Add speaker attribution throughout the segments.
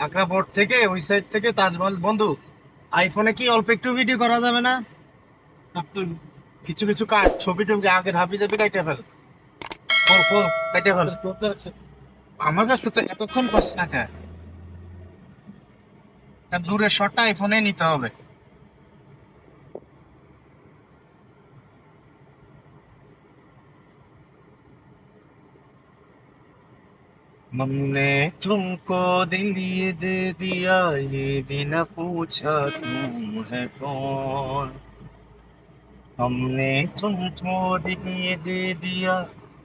Speaker 1: Agra board uh, থেকে ওই side থেকে তাজমহল বন্ধু আইফোনে কি অল্প একটু ভিডিও করা যাবে না? কিছু কিছু কাজ ছবি টবি আগে ঢাপি যাবে কাইটে ফেলে। ফোর ফোর কাইটে ফেল আমার কাছে তো এতক্ষণ পাস না কে তার দূরের শটটা আইফোনে নিতে হবে
Speaker 2: हमने तुमको दिल ये दे दिया ये भी न पूछा तुम है कौन हमने तुमको दिल ये दे दिया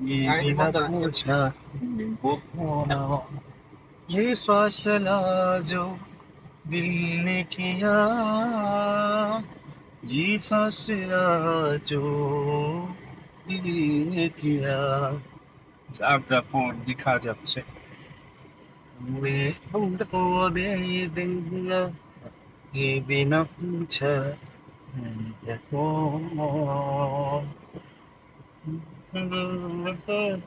Speaker 2: ये न पूछा ये फासला जो दिल ने किया, ये फासला जो दिल ने किया। आप द फ़ोन, दिखा जब से। मैं उनको दे दिल ये बिना पूछा। देखो कौन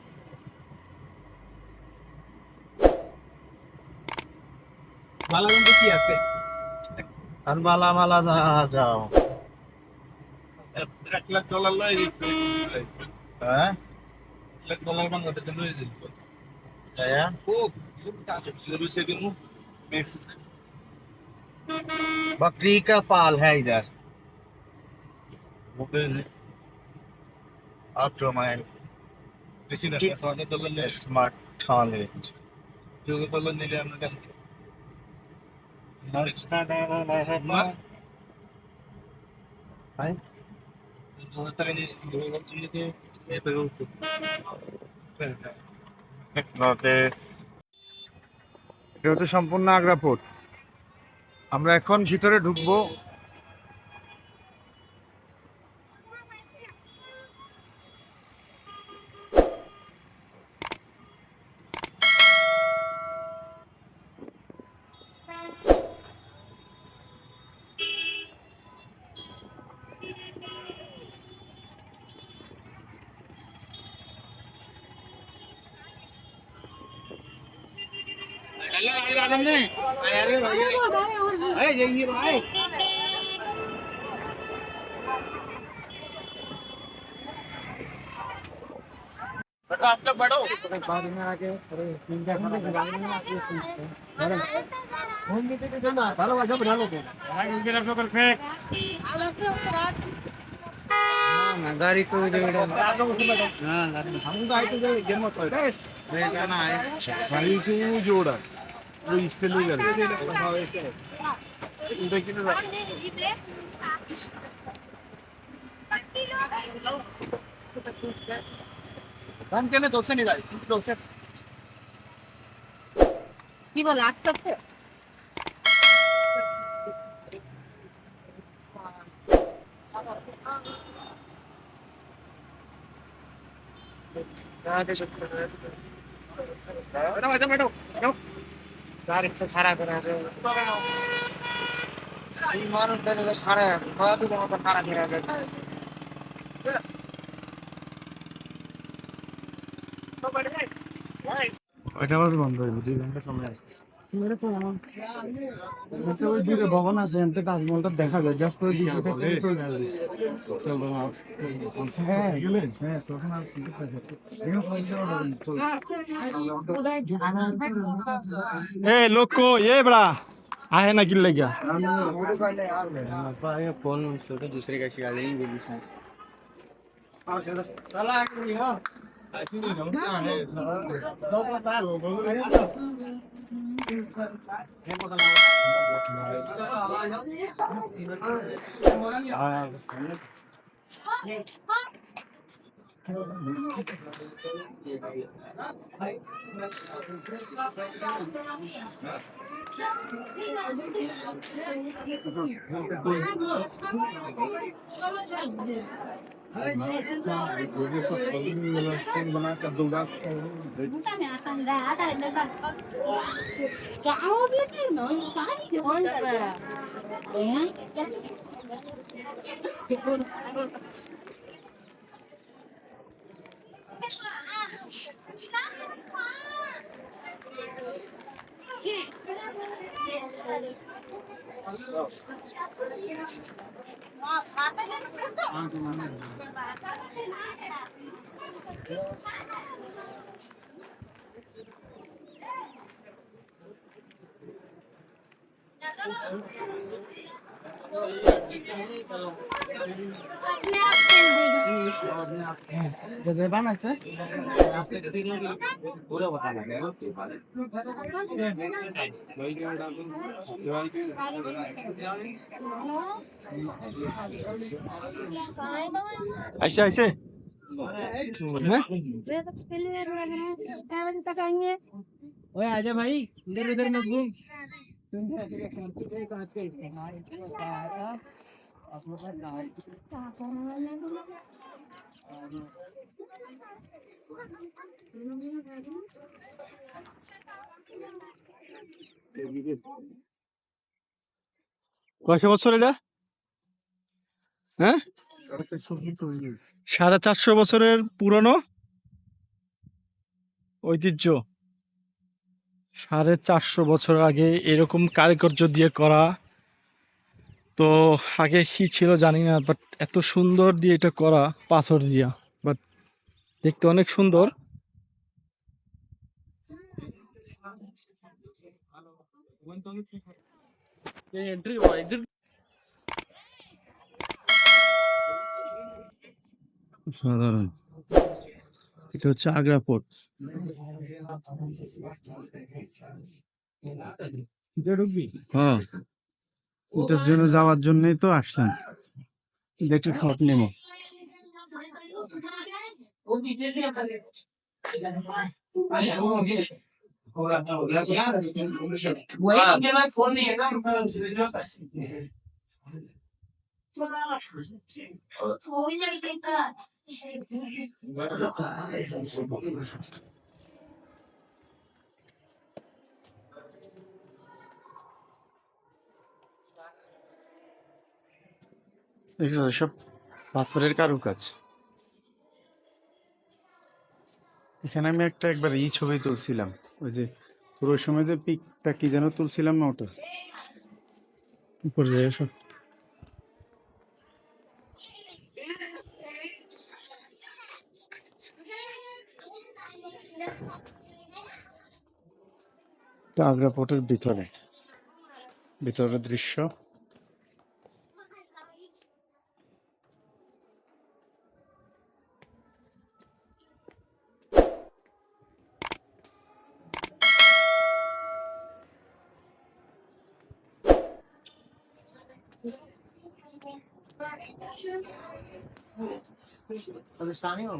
Speaker 2: ভালো কিন্তু কি আছে
Speaker 1: আর মালা মালা না যাও
Speaker 3: এক লাখ ডলার লয়
Speaker 1: হ্যাঁ এক
Speaker 3: লাখ ডলার বাংলাদেশ লয়ে দিল
Speaker 1: হ্যাঁ
Speaker 3: খুব খুব কাজ শুরু से दिन
Speaker 1: बकरी का पाल है इधर after my
Speaker 2: smart toilet.
Speaker 1: এটা হচ্ছে সম্পূর্ণ আগ্রা আমরা এখন ভিতরে ঢুকবো।
Speaker 4: बाद
Speaker 5: में आके अरे तीन चार खड़ा के बाद में आके अरे फ़ोन देते थे जल्द भालो भाजो बना लो तुम भाई उनके रखो परफेक्ट हाँ गाड़ी तो जो चार लोग उसमें हाँ गाड़ी में सामने आए तो जो जन्म पर बस
Speaker 1: मैं कहना है सही
Speaker 2: से जोड़ा। ওই স্টাইলে গেল এটা কি
Speaker 6: ধান কেন চলছে নি ভাই চলছে কি বলে আটকাচ্ছে
Speaker 5: গাড়ি তো খারাপ করে আছে। এই খারাপ খাওয়া দিলে মতো খারাপ হয়ে যাবে
Speaker 7: ওইটা আবার বন্ধ হয়ে দুই ঘণ্টা সময় আসছে ওই দূরে ভবন আছে এনতে তাজমহলটা দেখা যায় জাস্ট ওই দিকে চলে যাবে হ্যাঁ হ্যাঁ তখন আর কি দেখা
Speaker 1: ए लोग को ये बड़ा
Speaker 8: आहे ना किल्ले क्या
Speaker 9: फोन छोटे दूसरे का शिकार Hayır, Kau
Speaker 4: बोली
Speaker 6: Nunca
Speaker 4: पूरा बताना
Speaker 8: ऐसे ऐसे। मैं?
Speaker 4: सबसे तक आएँगे ओए आजा भाई।
Speaker 10: इधर उधर मत घूम।
Speaker 8: কয়শো বছর এটা? হ্যাঁ? সাড়ে চারশো বছরের পুরনো ঐতিহ্য। সাড়ে চারশো বছর আগে এরকম কারিগর্য দিয়ে করা, তো আগে কি ছিল জানি না বাট এত সুন্দর দিয়ে এটা করা, পাথর দিয়া বাট দেখতে অনেক সুন্দর।
Speaker 7: সাধারণ। এটা হচ্ছে আগ্রা পোর্ট হ্যাঁ। এটার জন্য যাওয়ার জন্যই তো আসলাম। দেখে খট নেব। সব পাথরের কারুকাজ। এখানে আমি একটা একবার ই ছবি তুলছিলাম। ওই যে পুরো সময় যে পিকটা কি যেন তুলছিলাম না ওটা? উপরে সব এটা এটা আগ্রাপটের ভিতরে ভিতরের দৃশ্য Understanding of.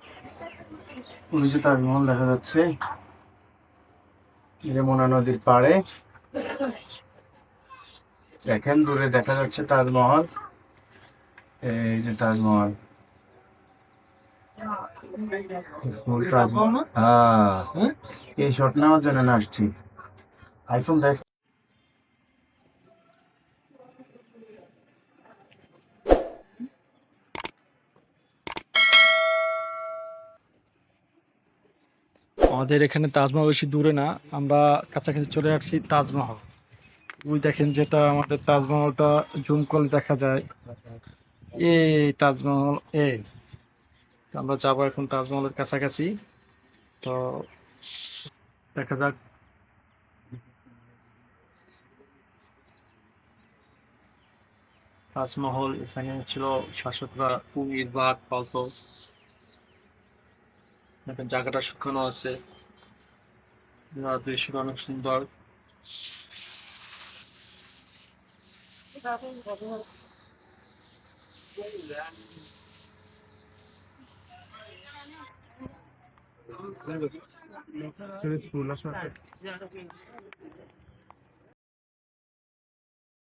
Speaker 7: ওই যে তাজমহল দেখা যাচ্ছে। যমুনা নদীর পাড়ে। দেখেন দূরে দেখা যাচ্ছে তাজমহল এই যে তাজমহল তাজমহল হ্যাঁ এই শট নেওয়ার জন্য আসছি। আইফোন দেখ
Speaker 8: আমাদের এখানে তাজমহল বেশি দূরে না। আমরা কাছাকাছি চলে আসছি তাজমহল। ওই দেখেন যেটা আমাদের তাজমহলটা জুম করলে দেখা যায়। এই তাজমহল এ আমরা যাব এখন তাজমহলের কাছাকাছি। তো দেখা যাক। তাজমহল এখানে ছিল শাসকরা কুমির, বাঘ পালতো এখন জায়গাটা শুকানো আছে। দৃশ্যটা অনেক সুন্দর।